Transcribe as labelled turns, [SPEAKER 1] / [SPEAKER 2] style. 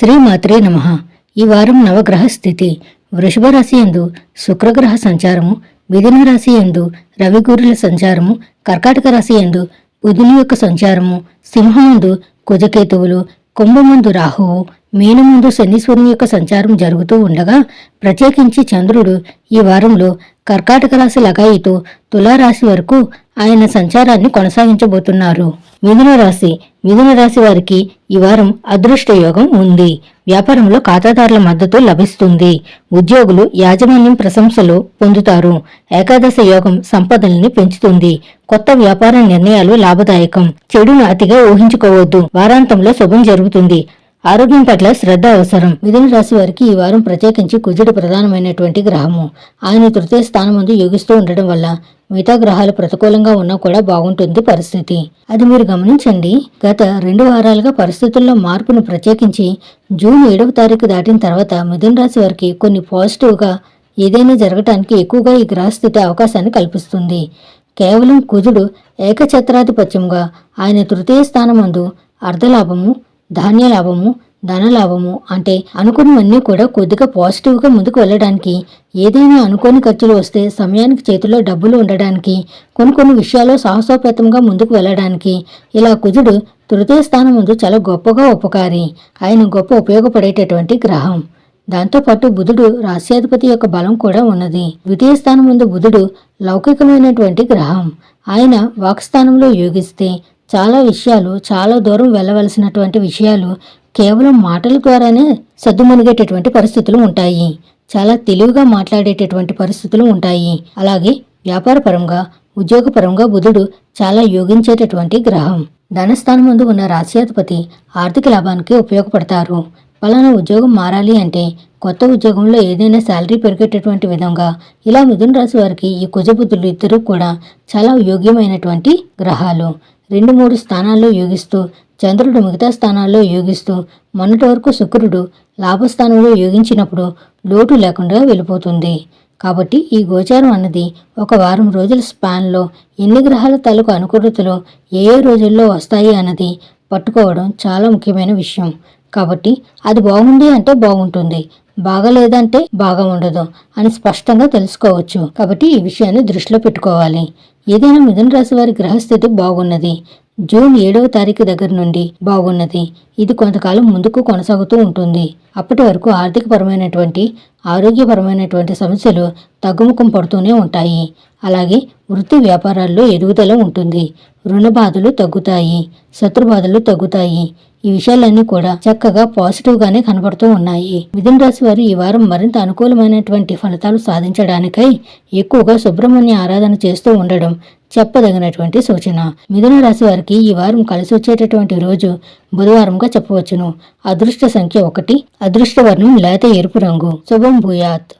[SPEAKER 1] శ్రీమాత్రే నమ. ఈ వారం నవగ్రహ స్థితి. వృషభ రాశి ఎందు శుక్రగ్రహ సంచారము మిథున రాశి ఎందు రవిగూరుల సంచారము కర్కాటక రాశి ఎందు బుధుని యొక్క సంచారము సింహముందు కుజకేతువులు కుంభముందు రాహువు మీనముందు శనీశ్వరుని యొక్క సంచారం జరుగుతూ ఉండగా ప్రత్యేకించి చంద్రుడు ఈ వారంలో కర్కాటక రాశి లగాయితో తులారాశి వరకు ఆయన సంచారాన్ని కొనసాగించబోతున్నారు. మిథున రాశి. మిథున రాశి వారికి ఈ వారం అదృష్ట యోగం ఉంది. వ్యాపారంలో ఖాతాదారుల మద్దతు లభిస్తుంది. ఉద్యోగులు యాజమాన్యం ప్రశంసలు పొందుతారు. ఏకాదశ యోగం సంపదల్ని పెంచుతుంది. కొత్త వ్యాపార నిర్ణయాలు లాభదాయకం. చెడును అతిగా ఊహించుకోవద్దు. వారాంతంలో శుభం జరుగుతుంది. ఆరోగ్యం పట్ల శ్రద్ధ అవసరం. మిథున రాశి వారికి ఈ వారం ప్రత్యేకించి కుజుడు ప్రధానమైనటువంటి గ్రహము. ఆయన తృతీయ స్థానం ముందు యోగిస్తూ ఉండడం వల్ల మిగతా గ్రహాలు ప్రతికూలంగా ఉన్నా కూడా బాగుంటుంది పరిస్థితి. అది మీరు గమనించండి. గత రెండు వారాలుగా పరిస్థితుల్లో మార్పును ప్రత్యేకించి జూన్ ఏడవ తారీఖు దాటిన తర్వాత మిథున రాశి వారికి కొన్ని పాజిటివ్గా ఏదైనా జరగటానికి ఎక్కువగా ఈ గ్రహస్థితి అవకాశాన్ని కల్పిస్తుంది. కేవలం కుజుడు ఏకఛత్రాధిపత్యంగా ఆయన తృతీయ స్థానమందు అర్ధలాభము ధాన్య లాభము ధనలాభము అంటే అనుకున్నవన్నీ కూడా కొద్దిగా పాజిటివ్గా ముందుకు వెళ్ళడానికి. ఏదైనా అనుకోని ఖర్చులు వస్తే సమయానికి చేతిలో డబ్బులు ఉండడానికి కొన్ని కొన్ని విషయాల్లో సాహసోపేతంగా ముందుకు వెళ్ళడానికి. ఇలా కుజుడు తృతీయ స్థానం ముందు చాలా గొప్పగా ఉపకారి. ఆయన గొప్ప ఉపయోగపడేటటువంటి గ్రహం. దాంతోపాటు బుధుడు రాశ్యాధిపతి యొక్క బలం కూడా ఉన్నది. ద్వితీయ స్థానం ముందు బుధుడు లౌకికమైనటువంటి గ్రహం. ఆయన వాక్స్థానంలో యోగిస్తే చాలా విషయాలు చాలా దూరం వెళ్ళవలసినటువంటి విషయాలు కేవలం మాటల ద్వారానే సద్దుమణిగేటటువంటి పరిస్థితులు ఉంటాయి. చాలా తెలివిగా మాట్లాడేటటువంటి పరిస్థితులు ఉంటాయి. అలాగే వ్యాపారపరంగా ఉద్యోగపరంగా బుధుడు చాలా యోగించేటటువంటి గ్రహం. ధనస్థానం ముందు ఉన్న రాశ్యాధిపతి ఆర్థిక లాభానికి ఉపయోగపడతారు. పలానా ఉద్యోగం మారాలి అంటే కొత్త ఉద్యోగంలో ఏదైనా శాలరీ పెరిగేటటువంటి విధంగా ఇలా మిథున రాశి వారికి ఈ కుజబుద్ధులు ఇద్దరు కూడా చాలా యోగ్యమైనటువంటి గ్రహాలు. రెండు మూడు స్థానాల్లో యోగిస్తూ చంద్రుడు మిగతా స్థానాల్లో యోగిస్తూ మొన్నటి వరకు శుక్రుడు లాభస్థానంలో యోగించినప్పుడు లోటు లేకుండా వెళ్ళిపోతుంది. కాబట్టి ఈ గోచారం అన్నది ఒక వారం రోజుల స్పాన్లో ఎన్ని గ్రహాల తాలూకు అనుకూలతలు ఏ ఏ రోజుల్లో వస్తాయి అన్నది పట్టుకోవడం చాలా ముఖ్యమైన విషయం. కాబట్టి అది బాగుంది అంటే బాగుంటుంది బాగలేదంటే బాగా ఉండదు అని స్పష్టంగా తెలుసుకోవచ్చు. కాబట్టి ఈ విషయాన్ని దృష్టిలో పెట్టుకోవాలి. ఏదైనా మిథున రాశి వారి గ్రహస్థితి బాగున్నది. జూన్ ఏడవ తారీఖు దగ్గర నుండి బాగున్నది. ఇది కొంతకాలం ముందుకు కొనసాగుతూ ఉంటుంది. అప్పటి వరకు ఆర్థికపరమైనటువంటి ఆరోగ్యపరమైనటువంటి సమస్యలు తగ్గుముఖం పడుతూనే ఉంటాయి. అలాగే వృత్తి వ్యాపారాల్లో ఎదుగుదల ఉంటుంది. రుణ బాధలు తగ్గుతాయి. శత్రుబాధలు తగ్గుతాయి. ఈ విషయాలన్నీ కూడా చక్కగా పాజిటివ్ గానే కనబడుతూ ఉన్నాయి. మిథున రాశి వారు ఈ వారం మరింత అనుకూలమైనటువంటి ఫలితాలు సాధించడానికై ఎక్కువగా సుబ్రహ్మణ్య ఆరాధన చేస్తూ ఉండడం చెప్పదగినటువంటి సూచన. మిథున రాశి వారికి ఈ వారం కలిసి వచ్చేటటువంటి రోజు బుధవారంగా చెప్పవచ్చును. అదృష్ట సంఖ్య ఒకటి అదృష్ట వర్ణం లేత ఎరుపు రంగు. శుభం భూయాత్.